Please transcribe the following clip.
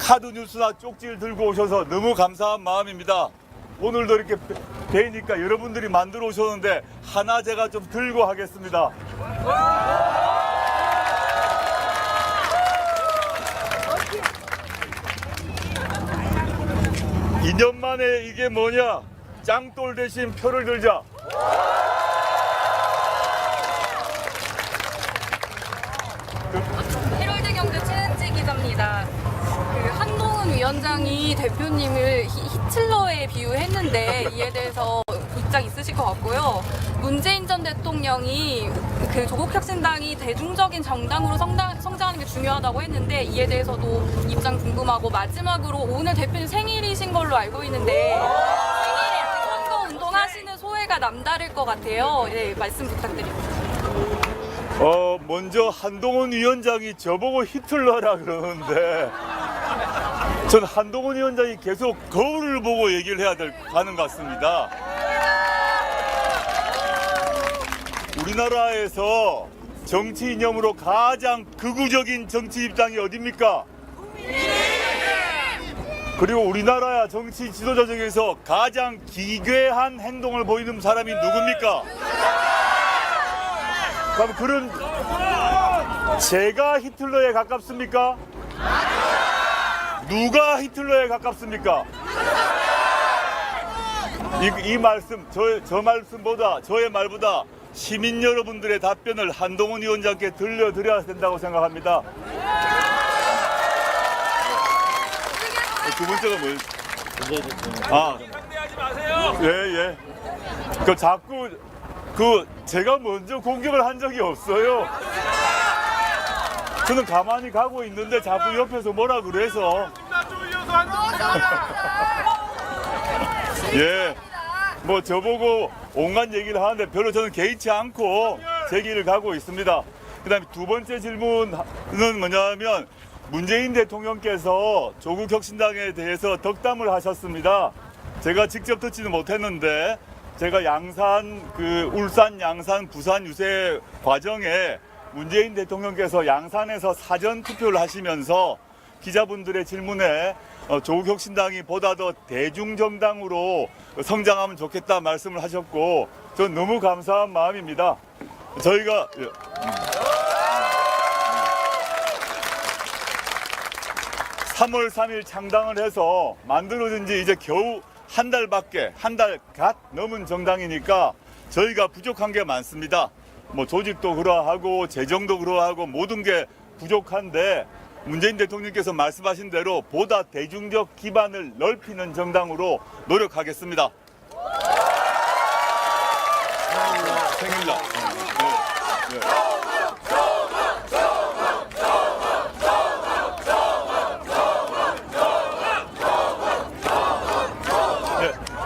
카드 뉴스나 쪽지를 들고 오셔서 너무 감사한 마음입니다. 오늘도 이렇게 뵈니까 여러분들이 만들어 오셨는데 하나 제가 좀 들고 하겠습니다. 2년 만에 이게 뭐냐? 짱돌 대신 표를 들자. 헤럴드 경제 최은지 기자입니다. 위원장이 대표님을 히, 히틀러에 비유했는데 이에 대해서 입장 있으실 것 같고요. 문재인 전 대통령이 그 조국 혁신당이 대중적인 정당으로 성장, 성장하는 게 중요하다고 했는데 이에 대해서도 입장 궁금하고 마지막으로 오늘 대표님 생일이신 걸로 알고 있는데 생일에 선거 운동하시는 소회가 남다를 것 같아요. 네, 말씀 부탁드립니다. 어, 먼저 한동훈 위원장이 저보고 히틀러라 그러는데 전 한동훈 위원장이 계속 거울을 보고 얘기를 해야 될것 같습니다. 우리나라에서 정치 이념으로 가장 극우적인 정치 입장이 어딥니까? 그리고 우리나라 정치 지도자 중에서 가장 기괴한 행동을 보이는 사람이 누굽니까? 그럼 그런 제가 히틀러에 가깝습니까? 누가 히틀러에 가깝습니까? 이, 이 말씀 저, 저 말씀보다 저의 말보다 시민 여러분들의 답변을 한동훈 위원장께 들려드려야 된다고 생각합니다. 두 번째가 뭐예요? 아. 예, 예. 그 자꾸 그 제가 먼저 공격을 한 적이 없어요. 저는 가만히 가고 있는데 자꾸 옆에서 뭐라 그래서 예. 뭐 저보고 온갖 얘기를 하는데 별로 저는 개의치 않고 제 길을 가고 있습니다. 그다음에 두 번째 질문은 뭐냐면 문재인 대통령께서 조국 혁신당에 대해서 덕담을 하셨습니다. 제가 직접 듣지는 못했는데 제가 양산 그 울산 양산 부산 유세 과정에 문재인 대통령께서 양산에서 사전 투표를 하시면서 기자분들의 질문에 어, 조국 혁신당이 보다 더 대중정당으로 성장하면 좋겠다 말씀을 하셨고 전 너무 감사한 마음입니다. 저희가 예. 3월 3일 창당을 해서 만들어진 지 이제 겨우 한 달밖에 한 달 갓 넘은 정당이니까 저희가 부족한 게 많습니다. 뭐 조직도 그러하고 재정도 그러하고 모든 게 부족한데 문재인 대통령께서 말씀하신 대로 보다 대중적 기반을 넓히는 정당으로 노력하겠습니다. 생일날.